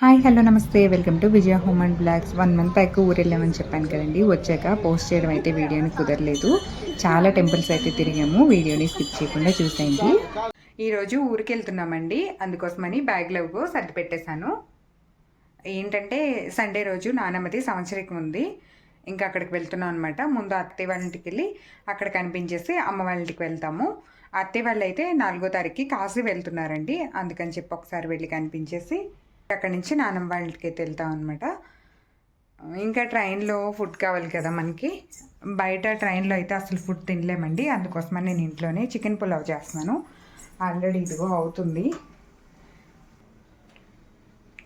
Hi hello నమస్తే. Welcome to Vijaya home and blogs. One month back ఊరెళ్ళామని చెప్పాను కదండి. వచ్చాక పోస్ట్ చేయడం అయితే వీడియోని కుదరలేదు. చాలా టెంపుల్స్ అయితే తిరిగాము. వీడియోని స్కిప్ చేయకుండా చూసేయండి. ఈరోజు ఊరికి వెళ్తున్నామండి. అందుకోసమని బ్యాగ్లో సర్ది పెట్టేశాను ఏంటంటే సండే రోజు నానమ్మది సంవత్సరికం ఉంది. ఇంకా అక్కడికి వెళ్తున్నాం అనమాట ముందు అత్తయ్య వాళ్ళ ఇంటికి వెళ్ళి అక్కడ కనిపించేసి అమ్మ వాళ్ళ ఇంటికి వెళ్తాము. అత్తయ్య వాళ్ళు అయితే నాలుగో తారీఖుకి కాశీ వెళ్తున్నారండి. అందుకని చెప్పి ఒకసారి వెళ్ళి కనిపించేసి అక్కడి నుంచి నానమ్మ వాళ్ళ అయితే వెళ్తాం అనమాట ఇంకా ట్రైన్లో ఫుడ్ కావాలి కదా మనకి. బయట ట్రైన్లో అయితే అసలు ఫుడ్ తినలేమండి. అందుకోసమని నేను ఇంట్లోనే చికెన్ పులావ్ చేస్తున్నాను. ఆల్రెడీ ఇదిగో అవుతుంది.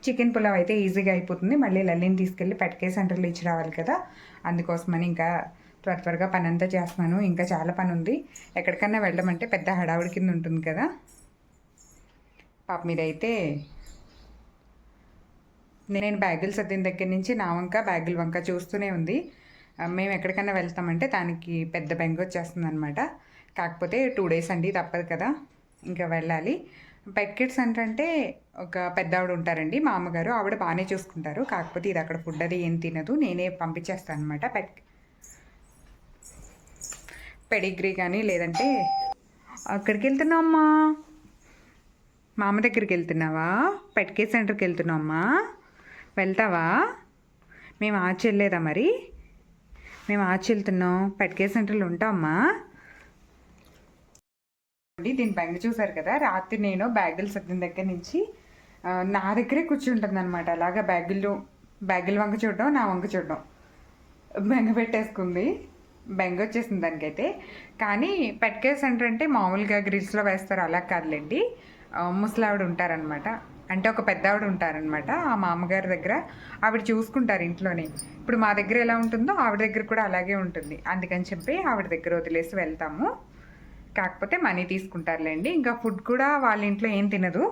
చికెన్ పులావ్ అయితే ఈజీగా అయిపోతుంది. మళ్ళీ లల్లిని తీసుకెళ్ళి పట్కే సెంటర్లో ఇచ్చి రావాలి కదా. అందుకోసమని ఇంకా త్వర త్వరగా పని అంతా చేస్తున్నాను. ఇంకా చాలా పని ఉంది. ఎక్కడికన్నా వెళ్ళమంటే పెద్ద హడావుడి కింద ఉంటుంది కదా. పాప మీదైతే నేను బ్యాగులు సర్దిన దగ్గర నుంచి నా వంక బ్యాగుల వంక చూస్తూనే ఉంది. మేము ఎక్కడికైనా వెళ్తామంటే దానికి పెద్ద బెంగ వచ్చేస్తుంది అనమాట కాకపోతే టూ డేస్ అండి తప్పదు కదా. ఇంకా వెళ్ళాలి. పెట్ కిడ్స్ అంటే ఒక పెద్ద ఆవిడ ఉంటారండి మా అమ్మగారు. ఆవిడ బాగానే చూసుకుంటారు. కాకపోతే ఇది అక్కడ ఫుడ్ అది ఏం తినదు. నేనే పంపించేస్తాను అనమాట పెట్ పెడిగ్రీ కానీ లేదంటే అక్కడికి వెళ్తున్నామ్మా మా అమ్మ దగ్గరికి వెళ్తున్నావా? పెట్కే సెంటర్కి వెళ్తున్నామ్మా వెళ్తావా? మేము ఆచి వెళ్ళలేదా మరి? మేము ఆచి వెళ్తున్నాం పెట్కే సెంటర్లో ఉంటామా? దీని బెంగ చూసారు కదా? రాత్రి నేను బ్యాగులు సర్దిన దగ్గర నుంచి నా దగ్గరే కూర్చుంటుంది అనమాట అలాగా బ్యాగులు బ్యాగుల వంక చూడడం నా వంక చూడడం. బెంగ పెట్టేసుకుంది. బెంగ వచ్చేసింది దానికైతే. కానీ పెట్కే సెంటర్ అంటే మామూలుగా గ్రిల్స్లో వేస్తారు. అలా కాదులేండి. ముసలావిడ ఉంటారనమాట అంటే ఒక పెద్ద ఆవిడ ఉంటారనమాట ఆ మామగారి దగ్గర. ఆవిడ చూసుకుంటారు ఇంట్లోనే. ఇప్పుడు మా దగ్గర ఎలా ఉంటుందో ఆవిడ దగ్గర కూడా అలాగే ఉంటుంది. అందుకని చెప్పి ఆవిడ దగ్గర వదిలేసి వెళ్తాము. కాకపోతే మనీ తీసుకుంటారులేండి. ఇంకా ఫుడ్ కూడా వాళ్ళ ఇంట్లో ఏం తినదు.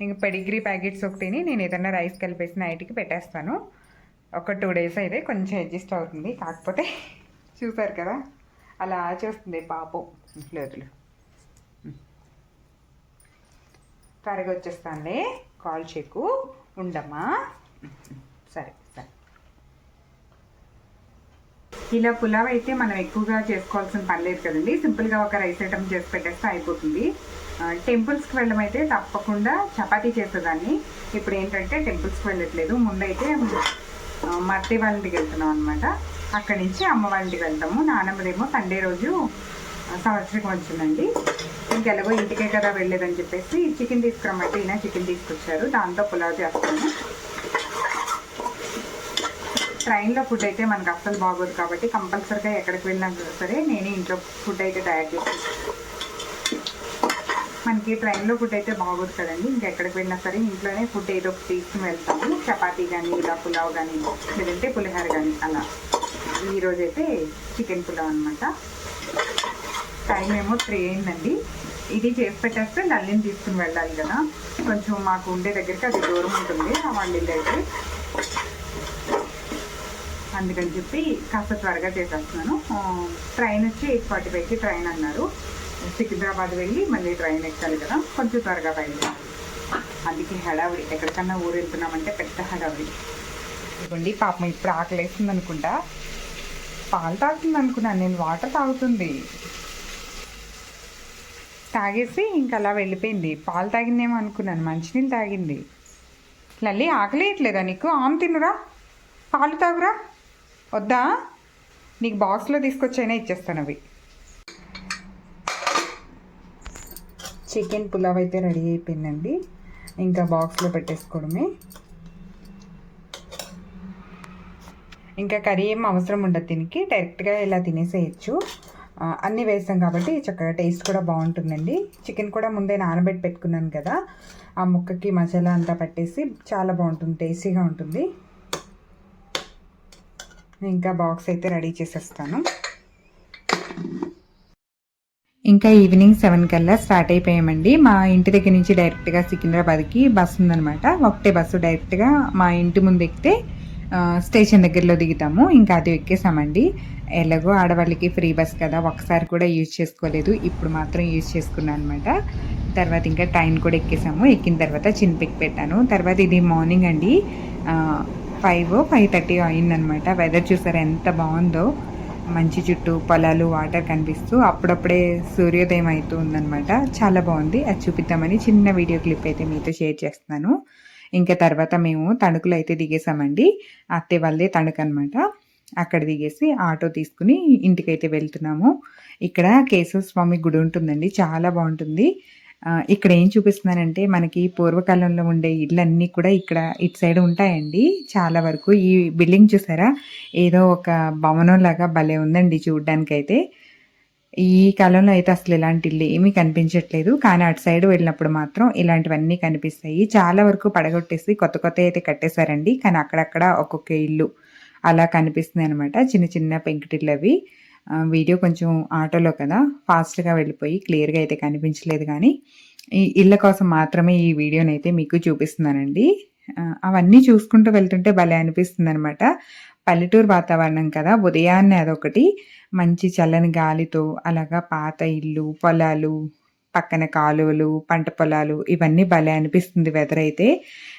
ఇంకా పెడిగ్రీ ప్యాకెట్స్ ఒకటిని నేను ఏదైనా రైస్ కలిపేసి నైట్కి పెట్టేస్తాను. ఒక టూ డేస్ అయితే కొంచెం అడ్జస్ట్ అవుతుంది. కాకపోతే చూసారు కదా అలా చేస్తుంది పాపం లేదులు త్వరగా వచ్చేస్తానులే. కాల్ చెక్కు ఉండమ్మా. సరే సరే. ఇలా పులావ్ అయితే మనం ఎక్కువగా చేసుకోవాల్సిన పని లేదు కదండి. సింపుల్గా ఒక రైస్ ఐటమ్ చేసి పెట్టేస్తే అయిపోతుంది. టెంపుల్స్కి వెళ్ళడం అయితే తప్పకుండా చపాతీ చేసేదాన్ని. ఇప్పుడు ఏంటంటే టెంపుల్స్కి వెళ్ళట్లేదు. ముందైతే ఆ, మా అత్తయ్య వాళ్ళ ఇంటికి వెళ్తున్నాం అనమాట అక్కడి నుంచి అమ్మ వాళ్ళ ఇంటికి వెళ్తాము. నానమ్మదేమో సండే రోజు సంవత్సరం వచ్చిందండి ఇంకెలాగో ఇంటికే కదా వెళ్ళేదని చెప్పేసి చికెన్ తీసుకురమ్మంటే ఈయన చికెన్ తీసుకొచ్చారు. దాంతో పులావ్ చేస్తాను. ట్రైన్లో ఫుడ్ అయితే మనకు అస్సలు బాగోదు కాబట్టి కంపల్సరీగా ఎక్కడికి వెళ్ళినా సరే నేనే ఇంట్లో ఫుడ్ అయితే తయారు చేస్తాను. మనకి ట్రైన్లో ఫుడ్ అయితే బాగోదు కదండి. ఇంకెక్కడికి వెళ్ళినా సరే ఇంట్లోనే ఫుడ్ ఏదో ఒకటి తీసుకుని వెళ్తాము. చపాతీ కానీ ఇలా పులావ్ కానీ లేదంటే పులిహోర కానీ అలా. ఈరోజైతే చికెన్ పులావ్ అనమాట టైం ఏమో త్రీ అయిందండి. ఇది చేసి పెట్టేస్తే నల్లిని తీసుకుని వెళ్ళాలి కదా. కొంచెం మాకు ఉండే దగ్గరికి అది దూరం ఉంటుంది. ఆ వాళ్ళ ఇల్లు అయితే అందుకని చెప్పి కాస్త త్వరగా చేసేస్తున్నాను. ట్రైన్ వచ్చి ఎయిట్ ఫార్టీ ఫైవ్కి ట్రైన్ అన్నారు. సికింద్రాబాద్ వెళ్ళి మళ్ళీ ట్రైన్ ఎక్కాలి కదా. కొంచెం త్వరగా బయలుదేరాలి. అందుకే హడావిడి. ఎక్కడికన్నా ఊరు వెళ్తున్నామంటే పెద్ద హడావిడి. ఇదిగోండి పాపం ఇప్పుడు ఆకలేస్తుంది అనుకుంటా పాలు తాగుతుంది అనుకున్నాను. నేను వాటర్ తాగుతుంది. తాగేసి ఇంకా అలా వెళ్ళిపోయింది. పాలు తాగిందేమో అనుకున్నాను. మంచినీళ్ళు తాగింది. లల్లి ఆకలేయట్లేదా నీకు? ఆమె తినురా. పాలు తాగురా. వద్దా? నీకు బాక్స్లో తీసుకొచ్చైనా ఇచ్చేస్తాను అవి. చికెన్ పులావ్ అయితే రెడీ అయిపోయిందండి. ఇంకా బాక్స్లో పెట్టేసుకోవడమే. ఇంకా కర్రీ ఏం అవసరం ఉండదు దీనికి. డైరెక్ట్గా ఇలా తినేసేయచ్చు. అన్నీ వేసాం కాబట్టి చక్కగా టేస్ట్ కూడా బాగుంటుందండి. చికెన్ కూడా ముందే నానబెట్టి పెట్టుకున్నాను కదా ఆ ముక్కకి మసాలా అంతా పట్టేసి చాలా బాగుంటుంది టేస్టీగా ఉంటుంది. ఇంకా బాక్స్ అయితే రెడీ చేసేస్తాను. ఇంకా ఈవినింగ్ సెవెన్ కల్లా స్టార్ట్ అయిపోయామండి. మా ఇంటి దగ్గర నుంచి డైరెక్ట్గా సికింద్రాబాద్కి బస్సు ఉందనమాట ఒకటే బస్సు డైరెక్ట్గా మా ఇంటి ముందు ఎక్కితే స్టేషన్ దగ్గరలో దిగుతాము. ఇంకా అది ఎక్కేసామండి. ఎలాగో ఆడవాళ్ళకి ఫ్రీ బస్ కదా ఒకసారి కూడా యూజ్ చేసుకోలేదు. ఇప్పుడు మాత్రం యూజ్ చేసుకున్నాను అనమాట తర్వాత ఇంకా ట్రైన్ కూడా ఎక్కేసాము. ఎక్కిన తర్వాత చిన్న పిక్ పెట్టాను. తర్వాత ఇది మార్నింగ్ అండి. ఫైవ్ ఫైవ్ థర్టీ అయిందనమాట వెదర్ చూసారా ఎంత బాగుందో. మంచి చుట్టూ పొలాలు వాటర్ కనిపిస్తూ అప్పుడప్పుడే సూర్యోదయం అవుతూ ఉందనమాట చాలా బాగుంది. అది చూపిద్దామని చిన్న వీడియో క్లిప్ అయితే మీతో షేర్ చేస్తున్నాను. ఇంకా తర్వాత మేము తణుకులో అయితే దిగేసామండి. అత్తే వాళ్ళదే తణుకు అనమాట అక్కడ దిగేసి ఆటో తీసుకుని ఇంటికైతే వెళ్తున్నాము. ఇక్కడ కేశవ స్వామి గుడి ఉంటుందండి. చాలా బాగుంటుంది. ఇక్కడ ఏం చూపిస్తున్నానంటే మనకి పూర్వకాలంలో ఉండే ఇళ్ళన్నీ కూడా ఇక్కడ ఇటు సైడ్ ఉంటాయండి. చాలా వరకు ఈ బిల్డింగ్ చూసారా? ఏదో ఒక భవనం లాగా భలే ఉందండి చూడ్డానికైతే. ఈ కాలంలో అయితే అసలు ఇలాంటి ఇల్లు ఏమీ కనిపించట్లేదు. కానీ అటు సైడ్ వెళ్ళినప్పుడు మాత్రం ఇలాంటివన్నీ కనిపిస్తాయి. చాలా వరకు పడగొట్టేసి కొత్త కొత్త అయితే కట్టేశారండి. కానీ అక్కడక్కడ ఒక్కొక్క ఇల్లు అలా కనిపిస్తుంది అనమాట చిన్న చిన్న పెంకుటిల్లు అవి. వీడియో కొంచెం ఆటోలో కదా ఫాస్ట్గా వెళ్ళిపోయి క్లియర్గా అయితే కనిపించలేదు కానీ ఈ ఇళ్ళ కోసం మాత్రమే ఈ వీడియోని అయితే మీకు చూపిస్తున్నానండి. అవన్నీ చూసుకుంటూ వెళ్తుంటే భలే అనిపిస్తుంది అనమాట పల్లెటూరు వాతావరణం కదా ఉదయాన్నే అదొకటి. మంచి చల్లని గాలితో అలాగా పాత ఇల్లు పొలాలు పక్కన కాలువలు పంట పొలాలు ఇవన్నీ భలే అనిపిస్తుంది వెదర్ అయితే.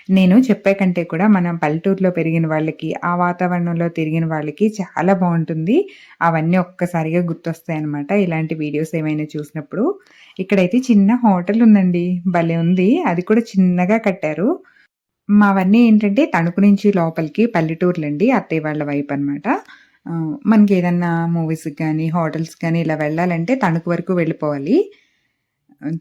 నేను చెప్పే కంటే కూడా మనం పల్లెటూరులో పెరిగిన వాళ్ళకి ఆ వాతావరణంలో తిరిగిన వాళ్ళకి చాలా బాగుంటుంది. అవన్నీ ఒక్కసారిగా గుర్తొస్తాయి అనమాట ఇలాంటి వీడియోస్ ఏమైనా చూసినప్పుడు. ఇక్కడైతే చిన్న హోటల్ ఉందండి భలే ఉంది. అది కూడా చిన్నగా కట్టారు. మావన్నీ ఏంటంటే తణుకు నుంచి లోపలికి పల్లెటూర్లండి అత్తయ్య వాళ్ళ వైపు అనమాట మనకి ఏదన్నా మూవీస్కి కానీ హోటల్స్ కానీ ఇలా వెళ్ళాలంటే తణుకు వరకు వెళ్ళిపోవాలి.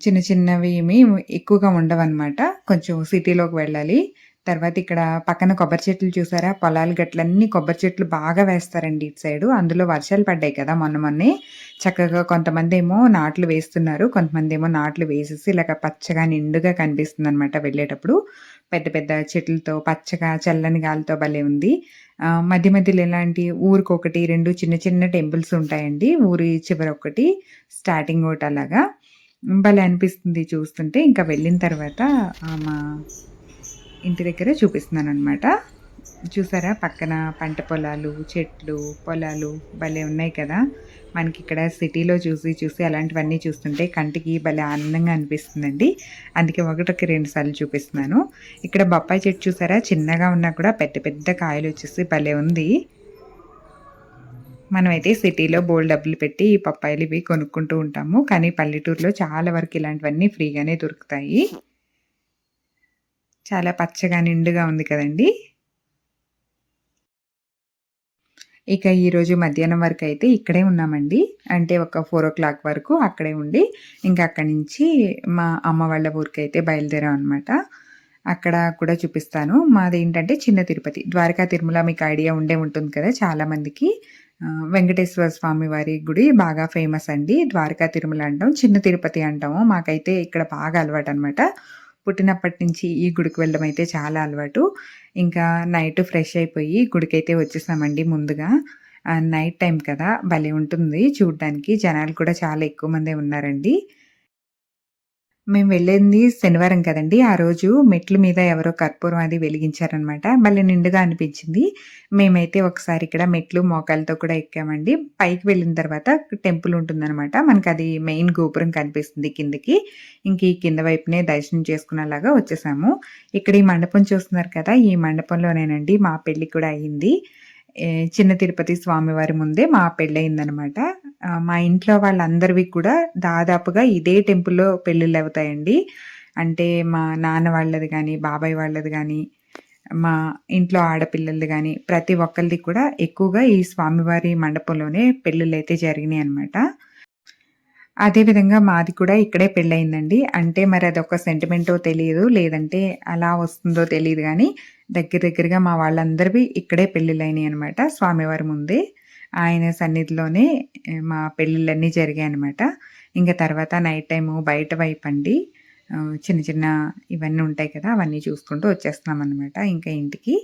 చిన్న చిన్నవి ఏమి ఎక్కువగా ఉండవన్నమాట. కొంచెం సిటీలోకి వెళ్ళాలి. తర్వాత ఇక్కడ పక్కన కొబ్బరి చెట్లు చూసారా? పొలాలు గట్లన్నీ కొబ్బరి చెట్లు బాగా వేస్తారండి ఇటు సైడు. అందులో వర్షాలు పడ్డాయి కదా మొన్న మొన్నే. చక్కగా కొంతమంది ఏమో నాట్లు వేస్తున్నారు. కొంతమంది ఏమో నాట్లు వేసేసి ఇలాగ పచ్చగా నిండుగా కనిపిస్తుంది అనమాట వెళ్ళేటప్పుడు. పెద్ద పెద్ద చెట్లతో పచ్చగా చల్లని గాలితో భలే ఉంది. మధ్య మధ్యలో ఇలాంటి ఊరికి ఒకటి రెండు చిన్న చిన్న టెంపుల్స్ ఉంటాయండి. ఊరి చివర ఒకటి స్టార్టింగ్ ఒకటి అలాగా. భలే అనిపిస్తుంది చూస్తుంటే. ఇంకా వెళ్ళిన తర్వాత ఆ, మా ఇంటి దగ్గర చూపిస్తున్నాను అనమాట చూసారా? పక్కన పంట పొలాలు చెట్లు పొలాలు భలే ఉన్నాయి కదా. మనకి ఇక్కడ సిటీలో చూసి చూసి అలాంటివన్నీ చూస్తుంటే కంటికి భలే ఆనందంగా అనిపిస్తుందండి. అందుకే ఒకటికి రెండు సార్లు చూపిస్తున్నాను. ఇక్కడ బొప్పాయి చెట్టు చూసారా? చిన్నగా ఉన్నా కూడా పెద్ద పెద్ద కాయలు వచ్చేసి భలే ఉంది. మనమైతే సిటీలో బోల్డ్ డబ్బులు పెట్టి ఈ పప్పాయిలు ఇవి కొనుక్కుంటూ ఉంటాము. కానీ పల్లెటూరులో చాలా వరకు ఇలాంటివన్నీ ఫ్రీగానే దొరుకుతాయి. చాలా పచ్చగా నిండుగా ఉంది కదండీ. ఇక ఈరోజు మధ్యాహ్నం వరకు అయితే ఇక్కడే ఉన్నామండి. అంటే ఒక ఫోర్ ఓ క్లాక్ వరకు అక్కడే ఉండి ఇంకా అక్కడి నుంచి మా అమ్మ వాళ్ళ ఊరికి అయితే బయలుదేరాం అనమాట అక్కడ కూడా చూపిస్తాను. మాది ఏంటంటే చిన్న తిరుపతి. ద్వారకా తిరుమల మీకు ఐడియా ఉండే ఉంటుంది కదా చాలామందికి. వెంకటేశ్వర స్వామి వారి గుడి బాగా ఫేమస్ అండి. ద్వారకా తిరుమల అంటాం చిన్న తిరుపతి అంటాము. మాకైతే ఇక్కడ బాగా అలవాటు అనమాట పుట్టినప్పటి నుంచి ఈ గుడికి వెళ్ళడం అయితే చాలా అలవాటు. ఇంకా నైట్ ఫ్రెష్ అయిపోయి గుడికైతే వచ్చేసామండి ముందుగా. నైట్ టైం కదా భలే ఉంటుంది. చూడ్డానికి జనాలు కూడా చాలా ఎక్కువ మందే ఉన్నారండి. మేము వెళ్ళింది శనివారం కదండి. ఆ రోజు మెట్ల మీద ఎవరో కర్పూరం అది వెలిగించారనమాట. భలే నిండుగా అనిపించింది. మేమైతే ఒకసారి ఇక్కడ మెట్లు మోకాలతో కూడా ఎక్కామండి. పైకి వెళ్ళిన తర్వాత టెంపుల్ ఉంటుందన్నమాట మనకి అది మెయిన్ గోపురం కనిపిస్తుంది కిందకి. ఇంక ఈ కింద వైపునే దర్శనం చేసుకునేలాగా వచ్చేసాము. ఇక్కడ ఈ మండపం చూస్తున్నారు కదా ఈ మండపంలోనేనండి మా పెళ్ళి కూడా అయ్యింది చిన్న తిరుపతి స్వామివారి ముందే మా పెళ్ళయిందనమాట. మా ఇంట్లో వాళ్ళందరివి కూడా దాదాపుగా ఇదే టెంపుల్లో పెళ్ళిళ్ళు అవుతాయండి. అంటే మా నాన్న వాళ్ళది కానీ బాబాయ్ వాళ్ళది కానీ మా ఇంట్లో ఆడపిల్లలు కానీ ప్రతి ఒక్కరిది కూడా ఎక్కువగా ఈ స్వామివారి మండపంలోనే పెళ్ళిళ్ళు అయితే జరిగినాయి అనమాట అదేవిధంగా మాది కూడా ఇక్కడే పెళ్ళయిందండి. అంటే మరి అదొక సెంటిమెంటో తెలియదు. లేదంటే అలా వస్తుందో తెలియదు కానీ దగ్గర దగ్గరగా మా వాళ్ళందరివి ఇక్కడే పెళ్ళిళ్ళైనాయి అనమాట స్వామివారి ముందే ఆయన సన్నిధిలోనే మా పెళ్ళిళ్ళన్నీ జరిగాయి అనమాట ఇంకా తర్వాత నైట్ టైము బయట వైపు అండి. చిన్న చిన్న ఇవన్నీ ఉంటాయి కదా అవన్నీ చూసుకుంటూ వచ్చేస్తున్నాం అనమాట ఇంకా ఇంటికి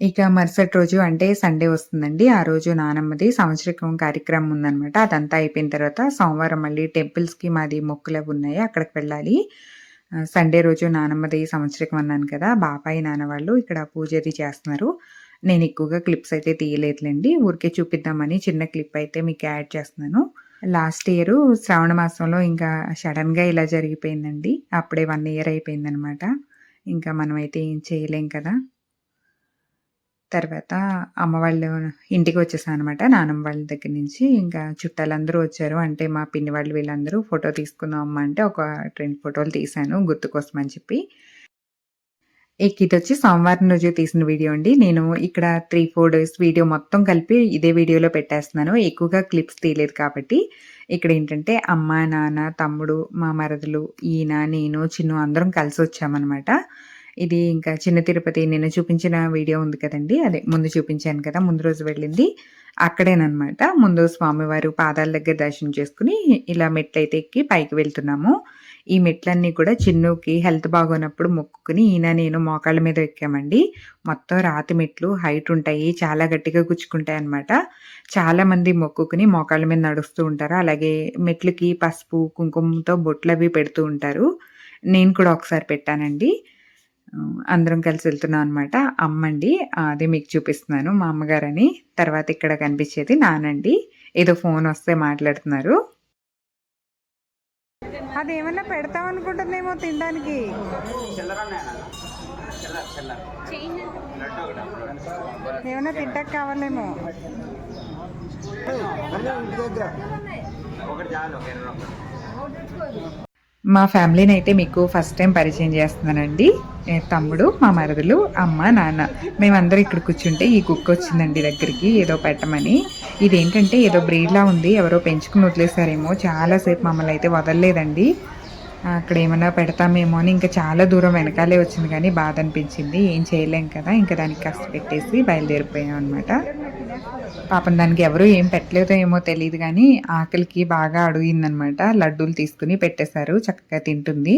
ఇక మరుసటి రోజు అంటే సండే వస్తుందండి. ఆ రోజు నానమ్మది సంవత్సరికం కార్యక్రమం ఉందన్నమాట. అదంతా అయిపోయిన తర్వాత సోమవారం మళ్ళీ టెంపుల్స్కి మాది మొక్కులు అవి ఉన్నాయి. అక్కడికి వెళ్ళాలి. సండే రోజు నానమ్మది సంవత్సరికం అన్నాను కదా బాబాయి నాన్న వాళ్ళు ఇక్కడ పూజ అది చేస్తున్నారు. నేను ఎక్కువగా క్లిప్స్ అయితే తీయలేదులేండి. ఊరికే చూపిద్దామని చిన్న క్లిప్ అయితే మీకు యాడ్ చేస్తున్నాను. లాస్ట్ ఇయర్ శ్రావణ మాసంలో ఇంకా సడన్గా ఇలా జరిగిపోయిందండి. అప్పుడే వన్ ఇయర్ అయిపోయిందనమాట ఇంకా మనమైతే ఏం చేయలేం కదా. తర్వాత అమ్మ వాళ్ళు ఇంటికి వచ్చేసాను అనమాట నానమ్మ వాళ్ళ దగ్గర నుంచి ఇంకా చుట్టాలందరూ వచ్చారు. అంటే మా పిన్ని వాళ్ళు వీళ్ళందరూ ఫోటో తీసుకుందాం అమ్మ అంటే ఒక రెండు ఫోటోలు తీశాను గుర్తు కోసం అని చెప్పి. ఇక ఇది వచ్చి సోమవారం రోజు తీసిన వీడియో అండి. నేను ఇక్కడ త్రీ ఫోర్ డేస్ వీడియో మొత్తం కలిపి ఇదే వీడియోలో పెట్టేస్తున్నాను. ఎక్కువగా క్లిప్స్ తీయలేదు కాబట్టి. ఇక్కడ ఏంటంటే అమ్మ నాన్న తమ్ముడు మా మరదలు ఈయన నేను చిన్ను అందరం కలిసి వచ్చామన్నమాట. ఇది ఇంకా చిన్న తిరుపతి నిన్న చూపించిన వీడియో ఉంది కదండి. అదే ముందు చూపించాను కదా ముందు రోజు వెళ్ళింది. అక్కడేనమాట ముందు స్వామివారు పాదాల దగ్గర దర్శనం చేసుకుని ఇలా మెట్లయితే ఎక్కి పైకి వెళ్తున్నాము. ఈ మెట్లన్నీ కూడా చిన్నుకి హెల్త్ బాగోనప్పుడు మొక్కుకుని ఈయన నేను మోకాళ్ళ మీద ఎక్కామండి. మొత్తం రాతి మెట్లు హైట్ ఉంటాయి చాలా గట్టిగా గుచ్చుకుంటాయి అనమాట చాలామంది మొక్కుకుని మోకాళ్ళ మీద నడుస్తూ ఉంటారు. అలాగే మెట్లకి పసుపు కుంకుమతో బొట్లు అవి పెడుతూ ఉంటారు. నేను కూడా ఒకసారి పెట్టానండి. అందరం కలిసి వెళ్తున్నాం అనమాట అమ్మండి అదే మీకు చూపిస్తున్నాను. మా అమ్మగారని. తర్వాత ఇక్కడ కనిపించేది నానండి. ఏదో ఫోన్ వస్తే మాట్లాడుతున్నారు. అదేమన్నా పెడతాం అనుకుంటుందేమో తినడానికి. ఏమన్నా తింటాక కావాలేమో. మా ఫ్యామిలీని అయితే మీకు ఫస్ట్ టైం పరిచయం చేస్తున్నానండి. తమ్ముడు మా మరదలు అమ్మ నాన్న. మేమందరం ఇక్కడ కూర్చుంటే ఈ కుక్క వచ్చిందండి దగ్గరికి ఏదో పెట్టమని. ఇదేంటంటే ఏదో బ్రీడ్లా ఉంది ఎవరో పెంచుకుని వదిలేసారేమో చాలాసేపు మమ్మల్ని అయితే వదలలేదండి. అక్కడ ఏమన్నా పెడతామేమో అని ఇంకా చాలా దూరం వెనకాలే వచ్చింది కానీ బాధ అనిపించింది. ఏం చేయలేం కదా. ఇంకా దానికి కష్ట పెట్టేసి బయలుదేరిపోయాం అనమాట పాపం దానికి ఎవరు ఏం పెట్టలేదో ఏమో తెలియదు కానీ ఆకలికి బాగా అడుగుయిందనమాట లడ్డూలు తీసుకుని పెట్టేశారు. చక్కగా తింటుంది.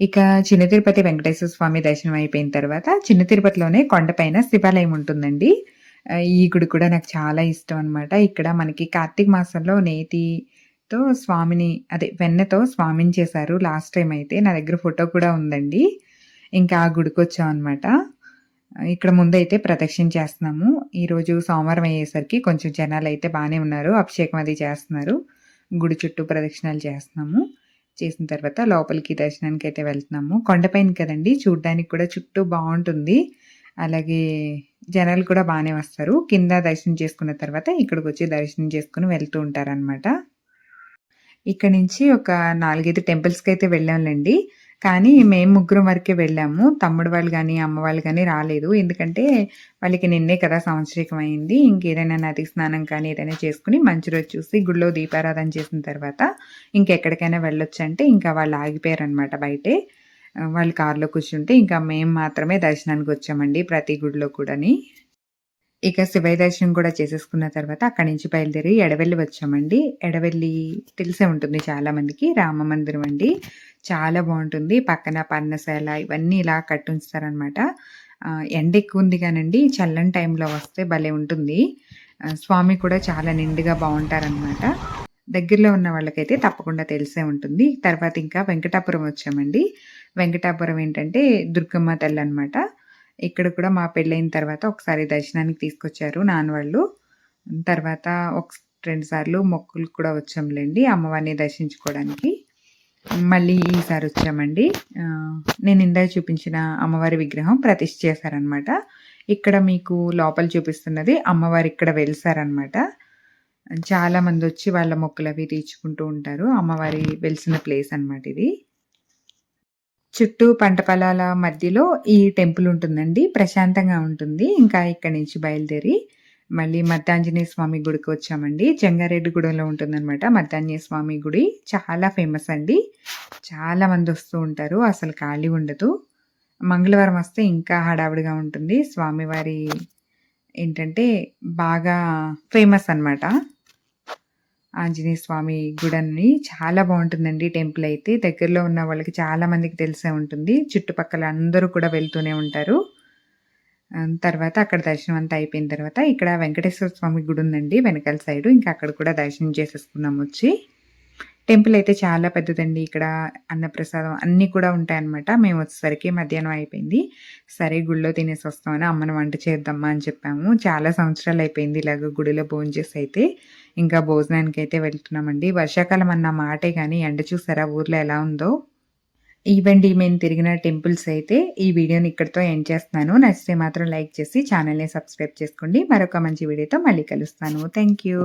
ఇక చిన్న తిరుపతి వెంకటేశ్వర స్వామి దర్శనం అయిపోయిన తర్వాత చిన్న తిరుపతిలోనే కొండపైన శివాలయం ఉంటుందండి. ఈ గుడి కూడా నాకు చాలా ఇష్టం అనమాట ఇక్కడ మనకి కార్తీక మాసంలో నేతి తో స్వామిని అదే వెన్నతో స్వామిని చేశారు. లాస్ట్ టైం అయితే నా దగ్గర ఫోటో కూడా ఉందండి. ఇంకా ఆ గుడికి వచ్చాం అనమాట ఇక్కడ ముందైతే ప్రదక్షిణ చేస్తున్నాము. ఈరోజు సోమవారం అయ్యేసరికి కొంచెం జనాలు అయితే బాగానే ఉన్నారు. అభిషేకం అది చేస్తున్నారు. గుడి చుట్టూ ప్రదక్షిణాలు చేస్తున్నాము. చేసిన తర్వాత లోపలికి దర్శనానికి అయితే వెళ్తున్నాము. కొండపైన కదండి చూడ్డానికి కూడా చుట్టూ బాగుంటుంది. అలాగే జనాలు కూడా బాగానే వస్తారు. కింద దర్శనం చేసుకున్న తర్వాత ఇక్కడికి వచ్చి దర్శనం చేసుకుని వెళ్తూ ఉంటారనమాట ఇక్కడ నుంచి ఒక నాలుగైదు టెంపుల్స్కి అయితే వెళ్ళాంలేండి. కానీ మేము ముగ్గురం వరకే వెళ్ళాము. తమ్ముడు వాళ్ళు కానీ అమ్మ వాళ్ళు కానీ రాలేదు. ఎందుకంటే వాళ్ళకి నిన్నే కదా సంవత్సరికం అయింది. ఇంకేదైనా నది స్నానం కానీ ఏదైనా చేసుకుని మంచి రోజు చూసి గుడిలో దీపారాధన చేసిన తర్వాత ఇంకెక్కడికైనా వెళ్ళొచ్చు అంటే ఇంకా వాళ్ళు ఆగిపోయారు అనమాట బయటే. వాళ్ళు కారులో కూర్చుంటే ఇంకా మేము మాత్రమే దర్శనానికి వచ్చామండి ప్రతి గుడిలో కూడాని. ఇక శివయ దర్శనం కూడా చేసేసుకున్న తర్వాత అక్కడి నుంచి బయలుదేరి ఎడవెల్లి వచ్చామండి. ఎడవెల్లి తెలిసే ఉంటుంది చాలా మందికి. రామ మందిరం అండి. చాలా బాగుంటుంది. పక్కన పర్ణశాల ఇవన్నీ ఇలా కట్టుంచుతారనమాట ఎండ ఎక్కువ ఉంది కానండి. చల్లని టైంలో వస్తే భలే ఉంటుంది. స్వామి కూడా చాలా నిండుగా బాగుంటారనమాట దగ్గరలో ఉన్న వాళ్ళకైతే తప్పకుండా తెలిసే ఉంటుంది. తర్వాత ఇంకా వెంకటాపురం వచ్చామండి. వెంకటాపురం ఏంటంటే దుర్గమ్మ తల్లి అనమాట ఇక్కడ కూడా మా పెళ్ళైన తర్వాత ఒకసారి దర్శనానికి తీసుకొచ్చారు నాన్న వాళ్ళు తర్వాత ఒక రెండు సార్లు మొక్కులు కూడా వచ్చాంలేండి అమ్మవారిని దర్శించుకోవడానికి. మళ్ళీ ఈసారి వచ్చామండి. నేను ఇందాక చూపించిన అమ్మవారి విగ్రహం ప్రతిష్ఠ చేశారనమాట ఇక్కడ మీకు లోపల చూపిస్తున్నది అమ్మవారు ఇక్కడ వెలిసారనమాట చాలామంది వచ్చి వాళ్ళ మొక్కులు అవి తీర్చుకుంటూ ఉంటారు. అమ్మవారి వెలిసిన ప్లేస్ అన్నమాట ఇది. చుట్టూ పంట పొలాల మధ్యలో ఈ టెంపుల్ ఉంటుందండి. ప్రశాంతంగా ఉంటుంది. ఇంకా ఇక్కడి నుంచి బయలుదేరి మళ్ళీ మద్దాంజనేయ స్వామి గుడికి వచ్చామండి. జంగారెడ్డిగూడెంలో ఉంటుందన్నమాట. మద్దాంజనేయ స్వామి గుడి చాలా ఫేమస్ అండి. చాలా మంది వస్తూ ఉంటారు. అసలు ఖాళీ ఉండదు. మంగళవారం వస్తే ఇంకా హడావిడిగా ఉంటుంది. స్వామివారి ఏంటంటే బాగా ఫేమస్ అన్నమాట. ఆంజనేయ స్వామి గుడని చాలా బాగుంటుందండి టెంపుల్ అయితే. దగ్గరలో ఉన్న వాళ్ళకి చాలా మందికి తెలిసే ఉంటుంది. చుట్టుపక్కల అందరూ కూడా వెళ్తూనే ఉంటారు. తర్వాత అక్కడ దర్శనం అంతా అయిపోయిన తర్వాత ఇక్కడ వెంకటేశ్వర స్వామి గుడి ఉందండి వెనకాల సైడ్. ఇంకా అక్కడ కూడా దర్శనం చేసేసుకున్నాం వచ్చి. టెంపుల్ అయితే చాలా పెద్దదండి. ఇక్కడ అన్నప్రసాదం అన్నీ కూడా ఉంటాయన్నమాట. మేము వచ్చేసరికి మధ్యాహ్నం అయిపోయింది. సరే గుడిలో తినేసి వస్తామని అమ్మని వంట చేద్దామా అని చెప్పాము. చాలా సంవత్సరాలు అయిపోయింది ఇలాగ గుడిలో భోంచేసి అయితే. ఇంకా భోజనానికి అయితే వెళ్తున్నామండి. వర్షాకాలం అన్న మాటే కానీ ఎండ చూసారా ఊర్లో ఎలా ఉందో? ఈవెంట్ మేము తిరిగిన టెంపుల్స్ అయితే. ఈ వీడియోని ఇక్కడితో ఎండ్ చేస్తున్నాను. నచ్చితే మాత్రం లైక్ చేసి ఛానల్‌ని సబ్స్క్రైబ్ చేసుకోండి. మరొక మంచి వీడియోతో మళ్ళీ కలుస్తాను. Thank you.